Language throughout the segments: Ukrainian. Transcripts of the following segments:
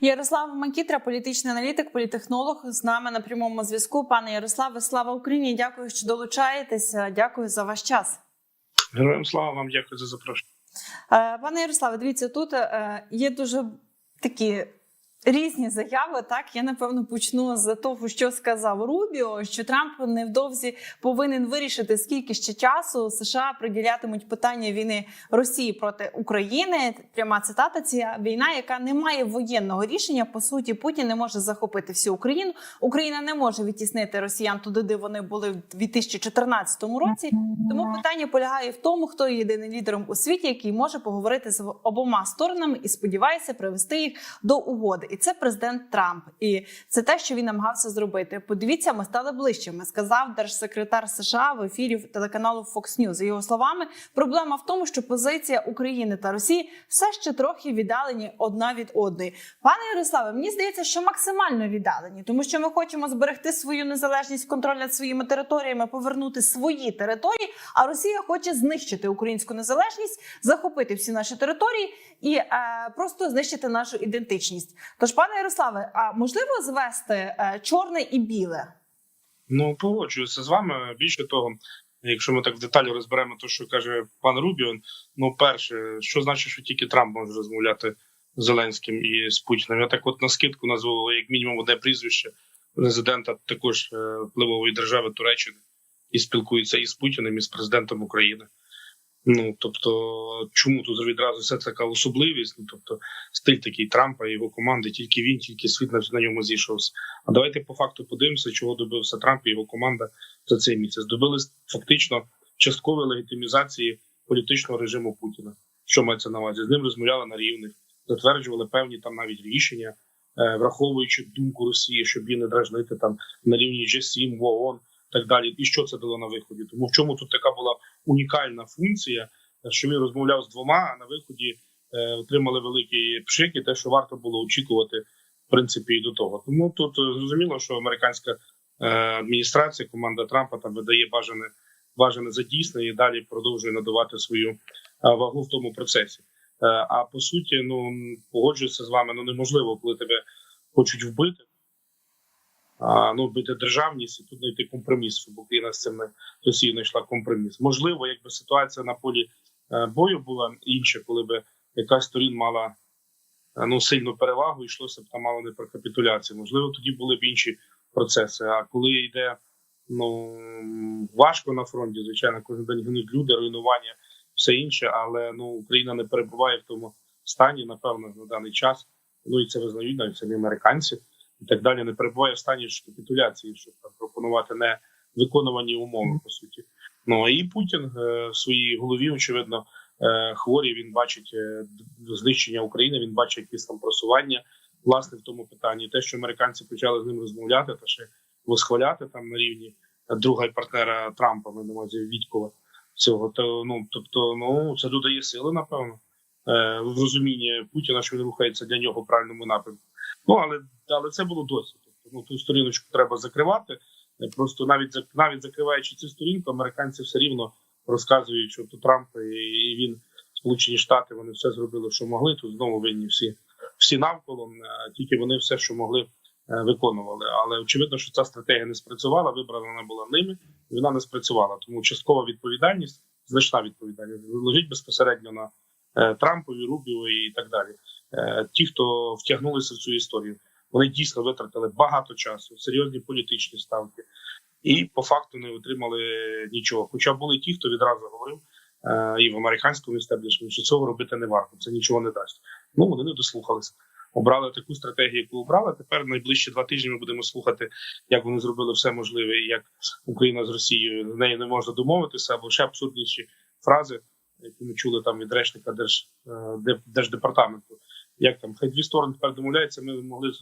Ярослав Макітра, політичний аналітик, політехнолог, з нами на прямому зв'язку. Пане Ярославе, слава Україні! Дякую, що долучаєтеся. Дякую за ваш час. Героям слава вам дякую за запрошення. Е, Пане Ярославе, дивіться, тут е, є дуже такі різні заяви. Так, я напевно почну з того, що сказав Рубіо, що Трамп невдовзі повинен вирішити, скільки ще часу США приділятимуть питання війни Росії проти України. Пряма цитата: ця війна, яка не має воєнного рішення. По суті, Путін не може захопити всю Україну. Україна не може відтіснити росіян туди, де вони були в 2014 році. Тому питання полягає в тому, хто є єдиним лідером у світі, який може поговорити з обома сторонами і сподівається привести їх до угоди. І це президент Трамп. І це те, що він намагався зробити. Подивіться, ми стали ближчими. Сказав держсекретар США в ефірі телеканалу Fox News. За його словами, проблема в тому, що позиція України та Росії все ще трохи віддалені одна від одної. Пане Ярославе, мені здається, що максимально віддалені, тому що ми хочемо зберегти свою незалежність, контроль над своїми територіями, повернути свої території. А Росія хоче знищити українську незалежність, захопити всі наші території і е, просто знищити нашу ідентичність. Тож, пане Ярославе, а можливо звести е, чорне і біле? Ну погоджуюся з вами. Більше того, якщо ми так в деталі розберемо те, що каже пан Рубіон, ну перше, що значить, що тільки Трамп може розмовляти з Зеленським і з Путіним. Я так, от на скидку назву як мінімум одне прізвище президента також е, впливової держави Туреччини і спілкується і з Путіним, і з президентом України. Ну тобто, чому тут відразу все така особливість? Ну тобто, стиль такий Трампа і його команди, тільки він, тільки світ на, на ньому зійшовся. А давайте по факту подивимося, чого добився Трамп і його команда за цей місяць. Добились фактично часткової легітимізації політичного режиму Путіна. Що мається на увазі? З ним розмовляли на рівних, затверджували певні там навіть рішення, е, враховуючи думку Росії, щоб її не дражнити там на рівні G7, в ООН, так далі. І що це дало на виході? Тому в чому тут така була унікальна функція, що він розмовляв з двома, а на виході е, отримали великий пшик і те, що варто було очікувати, в принципі, і до того. Тому тут е, зрозуміло, що американська е, адміністрація, команда Трампа там видає бажане бажане за дійсне і далі продовжує надавати свою е, вагу в тому процесі. Е, а по суті, ну погоджуюся з вами, ну неможливо, коли тебе хочуть вбити. А, ну, бити державність і тут знайти компроміс, щоб Україна з цим Росія знайшла компроміс. Можливо, якби ситуація на полі е, бою була інша, коли б якась сторін мала е, ну сильну перевагу, йшлося б там мало не про капітуляцію. Можливо, тоді були б інші процеси. А коли йде ну важко на фронті, звичайно, кожен день гинуть люди, руйнування, все інше, але ну Україна не перебуває в тому стані, напевно, на даний час. Ну і це визнають навіть самі американці і так далі, не перебуває в стані ж капітуляції, щоб там пропонувати не виконувані умови по суті. Ну і Путін е, в своїй голові, очевидно, е, хворий. Він бачить е, знищення України. Він бачить якісь там просування власне в тому питанні. Те, що американці почали з ним розмовляти, та ще восхваляти там на рівні друга партнера Трампа, ми на увазі Вітькова. Цього то ну тобто, ну це додає сили, напевно, е, в розумінні Путіна, що він рухається для нього в правильному напрямку. Ну але але це було досить. Тобто, ну ту сторіночку треба закривати. Е, Просто навіть навіть закриваючи цю сторінку, американці все рівно розказують, що то Трамп і він, Сполучені Штати, вони все зробили, що могли. Тут знову винні всі всі навколо, е, тільки вони все, що могли, е, виконували. Але очевидно, що ця стратегія не спрацювала. Вибрана була ними, і вона не спрацювала. Тому часткова відповідальність, значна відповідальність лежить безпосередньо на Трампові, Рубіо і так далі. Ті, хто втягнулися в цю історію. Вони дійсно витратили багато часу, серйозні політичні ставки, і по факту не отримали нічого. Хоча були ті, хто відразу говорив е, і в американському істеблішменті, що цього робити не варто, це нічого не дасть. Ну вони не дослухалися. Обрали таку стратегію, яку обрали. Тепер найближчі два тижні ми будемо слухати, як вони зробили все можливе, і як Україна з Росією з нею не можна домовитися, або ще абсурдніші фрази, які ми чули там від речника Держ, е, Держдепартаменту як там хай дві сторони тепер домовляються. Ми могли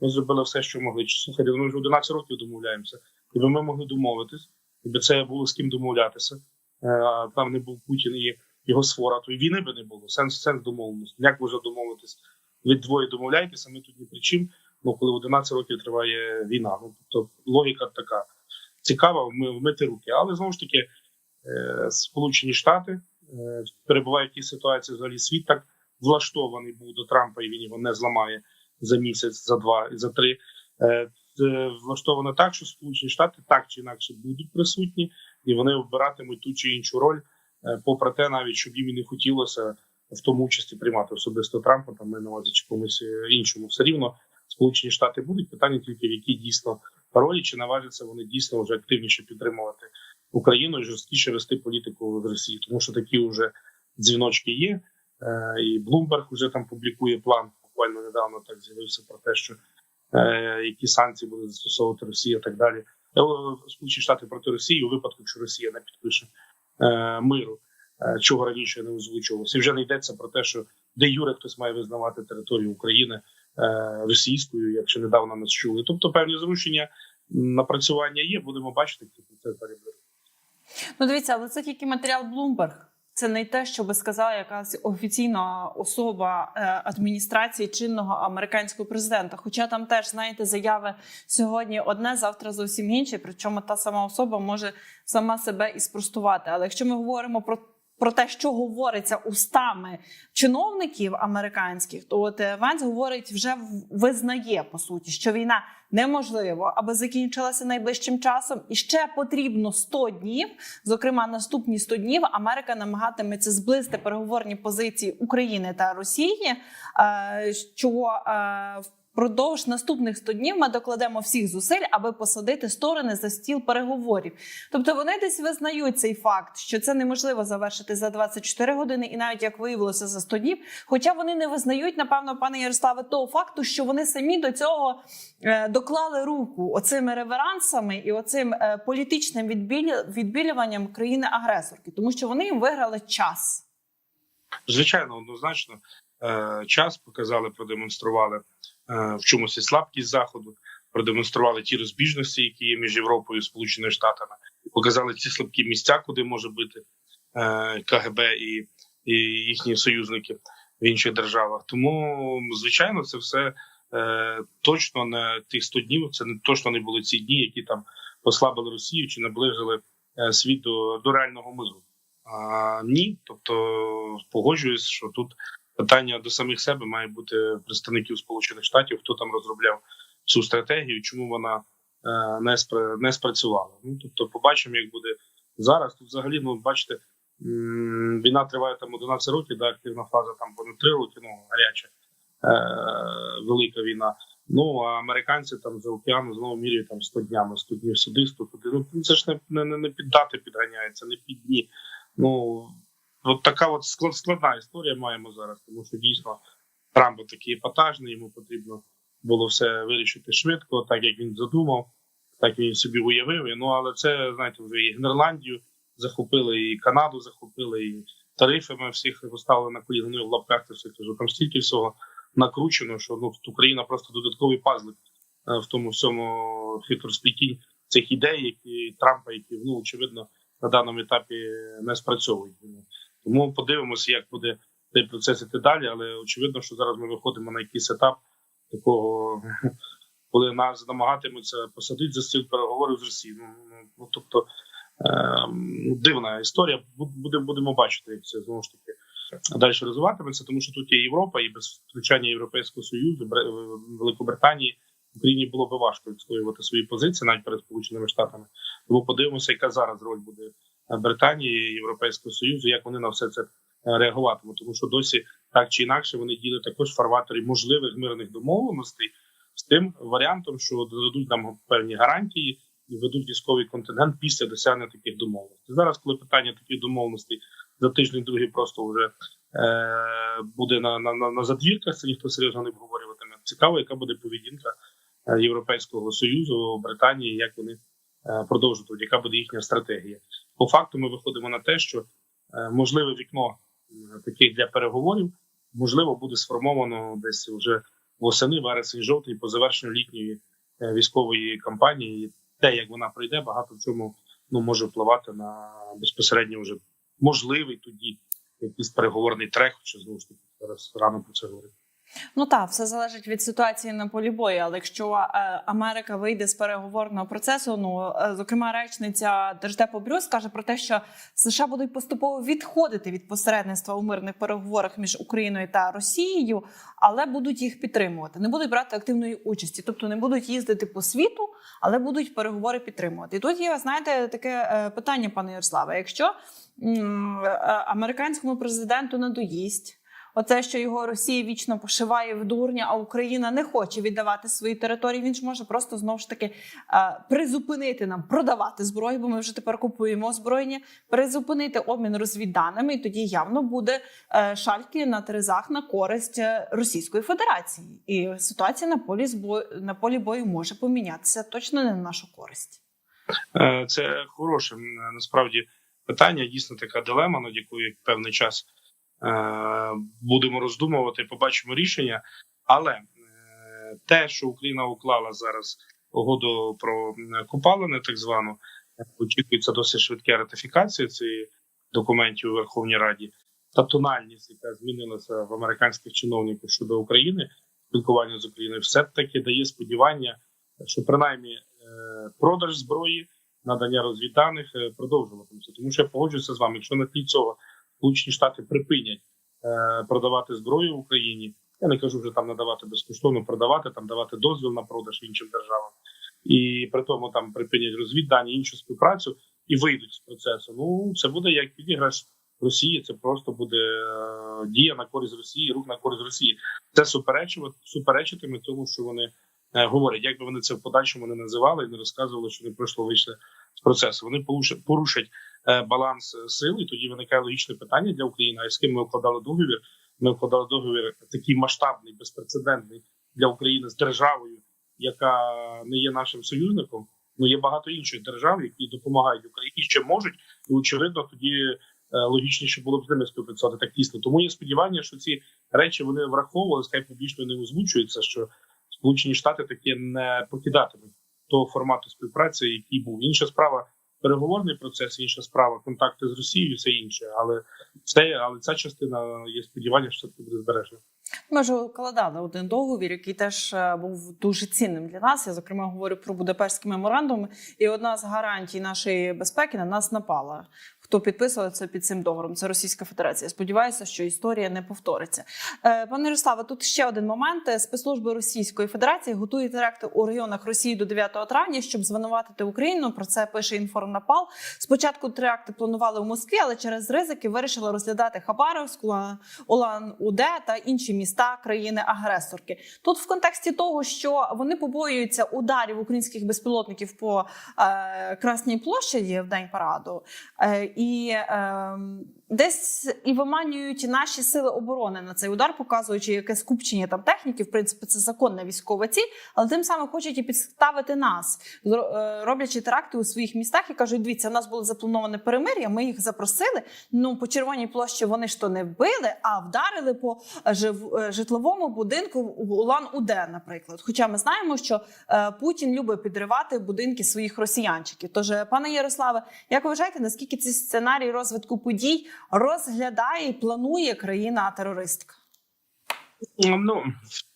ми зробили все, що могли. Слухайте, ми вже 11 років домовляємося, якби ми могли домовитись, якби це було з ким домовлятися. А там не був Путін і його свора, то і війни би не було. Сенс сенс домовленості. Як можна домовитись? Ви двоє домовляєтеся, ми тут ні при чим. Ну коли 11 років триває війна. Ну тобто логіка така цікава, ми вмити руки. Але знову ж таки, е, Сполучені Штати е, перебувають в тій ситуації, взагалі світ так влаштований був до Трампа, і він його не зламає за місяць, за два за три. Е, влаштовано так, що Сполучені Штати так чи інакше будуть присутні, і вони обиратимуть ту чи іншу роль, е, попри те, навіть щоб їм і не хотілося в тому участі приймати особисто Трампа, там ми на увазі чи комусь е, іншому. Все рівно Сполучені Штати будуть питання тільки в якій дійсно ролі, чи наважаться вони дійсно вже активніше підтримувати Україну і жорсткіше вести політику з Росії, тому що такі вже дзвіночки є. Е, І Блумберг вже там публікує план. Буквально недавно так з'явився про те, що е, які санкції буде застосовувати Росія, і так далі. Е, Сполучені Штати проти Росії у випадку, якщо Росія не підпише миру, чого раніше не озвучувалося. І вже не йдеться про те, що де юре хтось має визнавати територію України російською, якщо недавно нас чули. Тобто певні зрушення напрацювання є. Будемо бачити, як це перебере. Ну, дивіться, але це тільки матеріал Bloomberg. Це не те, що би сказала якась офіційна особа е, адміністрації чинного американського президента. Хоча там теж знаєте заяви сьогодні одне, завтра зовсім інше. Причому та сама особа може сама себе і спростувати. Але якщо ми говоримо про про те, що говориться устами чиновників американських, то от е, Венс говорить, вже в- визнає по суті, що війна неможливо, аби закінчилася найближчим часом, і ще потрібно 100 днів. Зокрема, наступні 100 днів Америка намагатиметься зблизити переговорні позиції України та Росії. е, Що е, впродовж наступних 100 днів ми докладемо всіх зусиль, аби посадити сторони за стіл переговорів. Тобто вони десь визнають цей факт, що це неможливо завершити за 24 години, і навіть як виявилося за 100 днів. Хоча вони не визнають, напевно, пане Ярославе, того факту, що вони самі до цього е, доклали руку оцими реверансами і оцим е, політичним відбілюванням країни-агресорки, тому що вони їм виграли час. Звичайно, однозначно е, час показали, продемонстрували в чомусь і слабкість заходу, продемонстрували ті розбіжності, які є між Європою і Сполученими Штатами, показали ці слабкі місця, куди може бити е, КГБ і, і їхні союзники в інших державах. Тому, звичайно, це все е, точно не тих 100 днів. Це не точно не були ці дні, які там послабили Росію чи наближили е, світ до, до реального миру. А, ні, тобто погоджуюсь, що тут питання до самих себе має бути представників Сполучених Штатів, хто там розробляв цю стратегію, чому вона е, не спра- не спрацювала. Ну тобто, побачимо, як буде зараз. Тут взагалі, ну бачите, війна триває там 11 років, да, активна фаза там понад 3 роки, ну гаряча е, велика війна. Ну а американці там за океану знову міряють там 100 днями, 100 днів сюди, 100 туди. Ну це ж не, не, не- не під дати підганяється, не під дні. Ну от така от складна історія маємо зараз, тому що дійсно Трамп такий епатажний, йому потрібно було все вирішити швидко, так як він задумав, так він собі уявив. Ну але це знаєте, вже і Гренландію захопили, і Канаду захопили, і тарифи ми всіх поставили на коліна. Ну, в лапках це все кажу. Там стільки всього накручено, що ну Україна просто додатковий пазлик е, в тому всьому хитросплітінь цих ідей, які Трампа, які ну очевидно на даному етапі не спрацьовують. Тому подивимося, як буде цей процес іти далі. Але очевидно, що зараз ми виходимо на якийсь етап такого, коли нас намагатимуться посадити за стіл переговорів з Росією. Ну, ну, ну тобто ем, ну, дивна історія. Бу- Буде, будемо бачити, як це знову ж таки далі розвиватиметься, тому що тут є Європа і без втручання Європейського союзу, е, Великобританії. Україні було би важко відстоювати свої позиції навіть перед Сполученими Штатами. Тому подивимося, яка зараз роль буде Британії Європейського Союзу, як вони на все це е, реагуватимуть. Тому що досі так чи інакше вони діли також фарватері можливих мирних домовленостей з тим варіантом, що дадуть нам певні гарантії і ведуть військовий контингент після досягнення таких домовленостей. Зараз, коли питання таких домовленостей за тиждень другий просто вже е, буде на, на, на, на задвірках, це ніхто серйозно не обговорюватиме. Цікаво, яка буде поведінка е, Європейського союзу, Британії, як вони е, продовжують, яка буде їхня стратегія. По факту, ми виходимо на те, що е, можливе вікно е, таких для переговорів можливо буде сформовано десь вже восени, вересень, жовтень по завершенню літньої е, військової кампанії. І те, як вона пройде, багато в чому ну може впливати на безпосередньо вже можливий тоді якийсь переговорний трек, що знову ж таки зараз рано про це говорити. Ну так, все залежить від ситуації на полі бою. Але якщо е, Америка вийде з переговорного процесу, ну е, зокрема, речниця Держдепу Брюс каже про те, що США будуть поступово відходити від посередництва у мирних переговорах між Україною та Росією, але будуть їх підтримувати, не будуть брати активної участі, тобто не будуть їздити по світу, але будуть переговори підтримувати. І тут є, знаєте, таке е, питання, пане Ярославе. Якщо американському президенту надоїсть. Оце, що його Росія вічно пошиває в дурня, а Україна не хоче віддавати свої території. Він ж може просто знову ж таки е, призупинити нам продавати зброю, бо ми вже тепер купуємо озброєння, призупинити обмін розвідданими, і тоді явно буде е, шальки на терезах на користь е, Російської Федерації. І ситуація на полі збою на полі бою може помінятися точно не на нашу користь. Це хороше насправді питання. Дійсно така дилема, над якою певний час будемо роздумувати, побачимо рішення. Але е, те, що Україна уклала зараз угоду про м, купалини, так звану, очікується досить швидка ратифікація цих документів у Верховній Раді. Та тональність, яка змінилася в американських чиновників щодо України, спілкування з Україною, все таки дає сподівання, що принаймні е, продаж зброї, надання розвідданих е, продовжуватиметься. Тому що я погоджуюся з вами, якщо на тлі цього Сполучені Штати припинять е, продавати зброю в Україні, я не кажу вже там надавати безкоштовно, продавати там, давати дозвіл на продаж іншим державам, і при тому там припинять розвіддані іншу співпрацю і вийдуть з процесу. Ну це буде як підіграш Росії. Це просто буде е, дія на користь Росії, рух на користь Росії. Це суперечитиме тому, що вони говорять, як би вони це в подальшому не називали і не розказували, що не пройшло вийшли з процесу. Вони порушать, е, баланс е, сил, і тоді виникає логічне питання для України. А з ким ми укладали договір? Ми укладали договір такий масштабний, безпрецедентний для України з державою, яка не є нашим союзником. Ну є багато інших держав, які допомагають Україні ще можуть, і очевидно, тоді е, логічніше було б з ними співпрацювати так тісно. Тому є сподівання, що ці речі вони враховували, скай публічно не озвучується, що Сполучені Штати таки не покидатимуть того формату співпраці, який був. Інша справа переговорний процес, інша справа контакти з Росією, все інше. Але це але ця частина є сподівання, що це буде збережена. Ми ж укладали один договір, який теж е, був дуже цінним для нас. Я зокрема говорю про Будапештський меморандум. І одна з гарантій нашої безпеки на нас напала. Хто підписував це під цим договором? Це Російська Федерація. Сподіваюся, що історія не повториться. Е, Пане Ярославе, тут ще один момент. Спецслужби Російської Федерації готують теракти у районах Росії до 9 травня, щоб звинуватити Україну. Про це пише інформнапал. Спочатку теракти планували у Москві, але через ризики вирішили розглядати Хабаровську, Улан-Уде та інші міста країни-агресорки. Тут в контексті того, що вони побоюються ударів українських безпілотників по е, Красній площаді в день параду, е, і е, десь і виманюють наші сили оборони на цей удар, показуючи яке скупчення там техніки. В принципі, це законна військова ціль, але тим самим хочуть і підставити нас, е, роблячи теракти у своїх містах і кажуть: дивіться, у нас було заплановане перемир'я. Ми їх запросили. Ну по червоній площі вони ж то не вбили, а вдарили по е, е, житловому будинку улан уде наприклад. Хоча ми знаємо, що Путін любить підривати будинки своїх росіянчиків. Тож, пане Ярославе, як ви вважаєте, наскільки цей сценарій розвитку подій розглядає і планує країна-терористка? Ну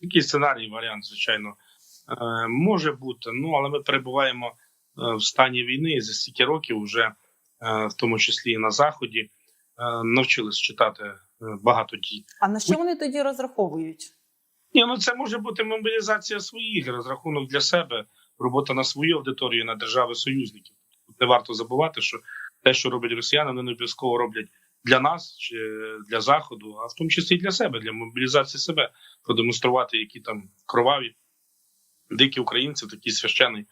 такий сценарій, варіант, звичайно, е, може бути. Ну але ми перебуваємо е, в стані війни і за стільки років, вже е, в тому числі і на заході, навчились читати багато дій. А на що вони тоді розраховують? Ні, ну це може бути мобілізація своїх розрахунок для себе, робота на свою аудиторію, на держави союзників. Не варто забувати, що те, що роблять росіяни, вони не обов'язково роблять для нас чи для заходу, а в тому числі і для себе, для мобілізації себе, продемонструвати, які там кроваві дикі українці, такий священний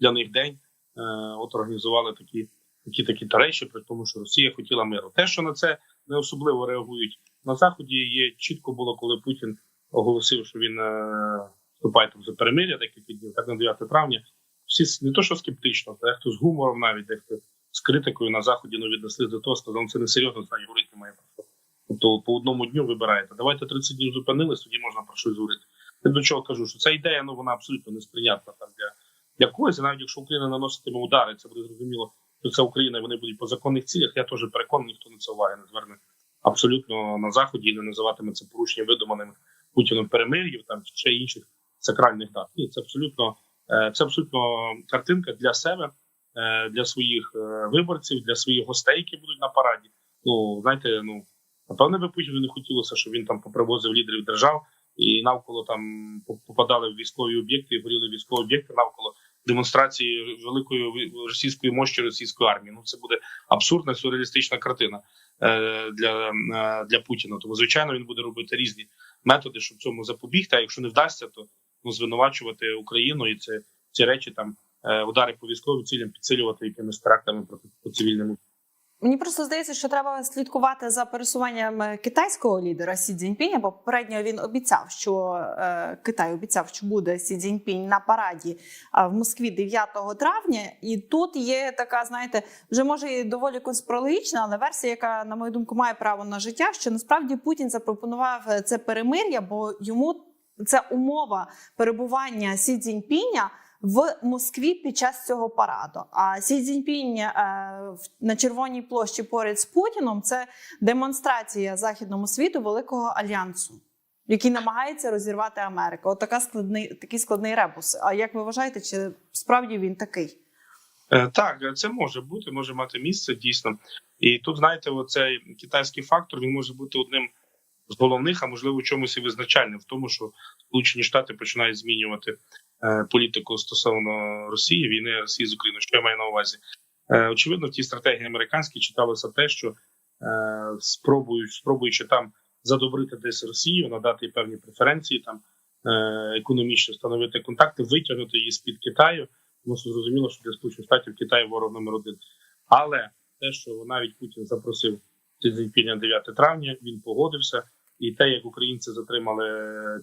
для них день. Е, от організували такі такі такі та при тому, що Росія хотіла миру. Те, що на це не особливо реагують на заході, є чітко було, коли Путін оголосив, що він е, вступає там за перемир'я декілька днів, так на 9 травня. Всі не то, що скептично, дехто з гумором, навіть дехто з критикою на заході ну, віднесли до того, сказав, «Ну, це не серйозно, це говорити немає про що. Тобто по одному дню вибираєте. Давайте 30 днів зупинились, тоді можна про щось говорити. Я до чого кажу, що ця ідея ну вона абсолютно несприйнятна там для, для когось. І навіть якщо Україна наноситиме удари, це буде зрозуміло, що це Україна, і вони будуть по законних цілях. Я теж переконаний, ніхто на це уваги не зверне абсолютно на заході і не називатиме це порушення видуманими Путіном перемир'їв там чи ще інших сакральних дат. Ні, це абсолютно е, це абсолютно картинка для себе, для своїх е, виборців, для своїх гостей, які будуть на параді. Ну знаєте, ну напевне би Путіну не хотілося, щоб він там попривозив лідерів держав і навколо там попадали в військові об'єкти, і горіли військові об'єкти навколо демонстрації великої російської мощі російської армії. Ну це буде абсурдна сюрреалістична картина е, для, е, для Путіна. Тому звичайно він буде робити різні методи, щоб цьому запобігти. А якщо не вдасться, то ну звинувачувати Україну і це ці речі там е, удари по військовим цілям підсилювати якимись терактами проти по цивільному. Мені просто здається, що треба слідкувати за пересуванням е, китайського лідера Сі Цзіньпіня, бо попередньо він обіцяв, що е, Китай обіцяв, що буде Сі Цзіньпінь на параді а, в Москві 9 травня. І тут є така, знаєте, вже може і доволі конспірологічна, але версія, яка, на мою думку, має право на життя, що насправді Путін запропонував е, це перемир'я, бо йому це умова перебування Сі Цзіньпіня в Москві під час цього параду. А Сі Цзіньпінь е, на Червоній площі поряд з Путіном це демонстрація західному світу великого альянсу, який намагається розірвати Америку. От така складний такий складний ребус. А як ви вважаєте, чи справді він такий? Е, Так, це може бути, може мати місце дійсно. І тут, знаєте, оцей китайський фактор він може бути одним з головних, а можливо, чомусь і визначальним в тому, що Сполучені Штати починають змінювати політику стосовно Росії, війни Росії з Україною. Що я маю на увазі? Е, очевидно, в тій стратегії американській читалося те, що е, спробують, спробуючи там задобрити десь Росію, надати певні преференції, там е, економічно встановити контакти, витягнути її з під Китаю. Тому що зрозуміло, що для Сполучених Штатів Китай ворог номер один. Але те, що навіть Путін запросив Цзіньпіня 9 травня, він погодився. І те, як українці затримали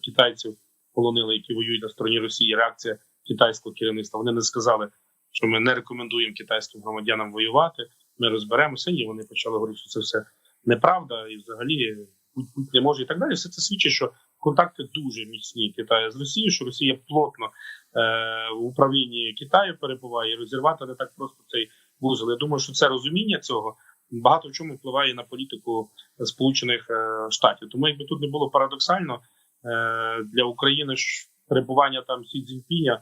китайців, полонили, які воюють на стороні Росії, реакція китайського керівництва. Вони не сказали, що ми не рекомендуємо китайським громадянам воювати. Ми розберемося. Ні, вони почали говорити, що це все неправда, і взагалі будь будь не може і так далі. Все це свідчить, що контакти дуже міцні Китаю з Росією, що Росія плотно е, в управлінні Китаю перебуває і розірвати не так просто цей вузол. Я думаю, що це розуміння цього багато в чому впливає на політику Сполучених е, Штатів. Тому якби тут не було парадоксально для України перебування там Сі Цзіньпіня, е,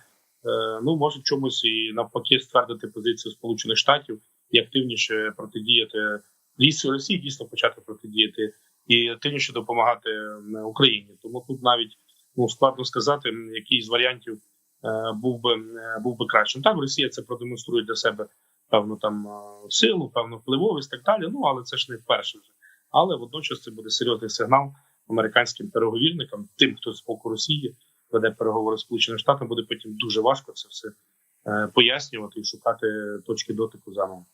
ну може в чомусь і навпаки ствердити позицію Сполучених Штатів і активніше протидіяти лісу Росії, дійсно почати протидіяти і активніше допомагати е, Україні. Тому тут навіть ну складно сказати, який з варіантів е, був би е, був би кращим. Так Росія це продемонструє для себе певну там е, силу, певну впливовість, так далі. Ну але це ж не вперше вже. Але водночас це буде серйозний сигнал американським переговірникам, тим, хто з боку Росії веде переговори з Сполученими Штатами, буде потім дуже важко це все е, пояснювати і шукати точки дотику заново.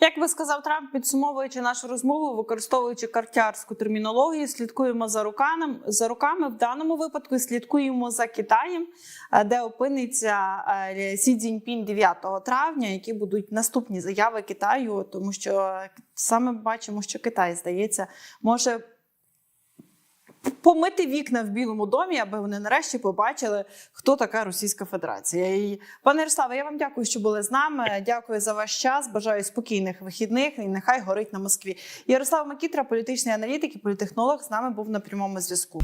Як би сказав Трамп, підсумовуючи нашу розмову, використовуючи картярську термінологію, слідкуємо за руками за руками. В даному випадку слідкуємо за Китаєм, е, де опиниться е, Сі Цзіньпінь 9 травня, які будуть наступні заяви Китаю, тому що саме бачимо, що Китай здається може. Помити вікна в Білому домі, аби вони нарешті побачили, хто така Російська Федерація. І пане Ярославе, я вам дякую, що були з нами. Дякую за ваш час. Бажаю спокійних вихідних і нехай горить на Москві. Ярослав Макітра, політичний аналітик і політехнолог, з нами був на прямому зв'язку.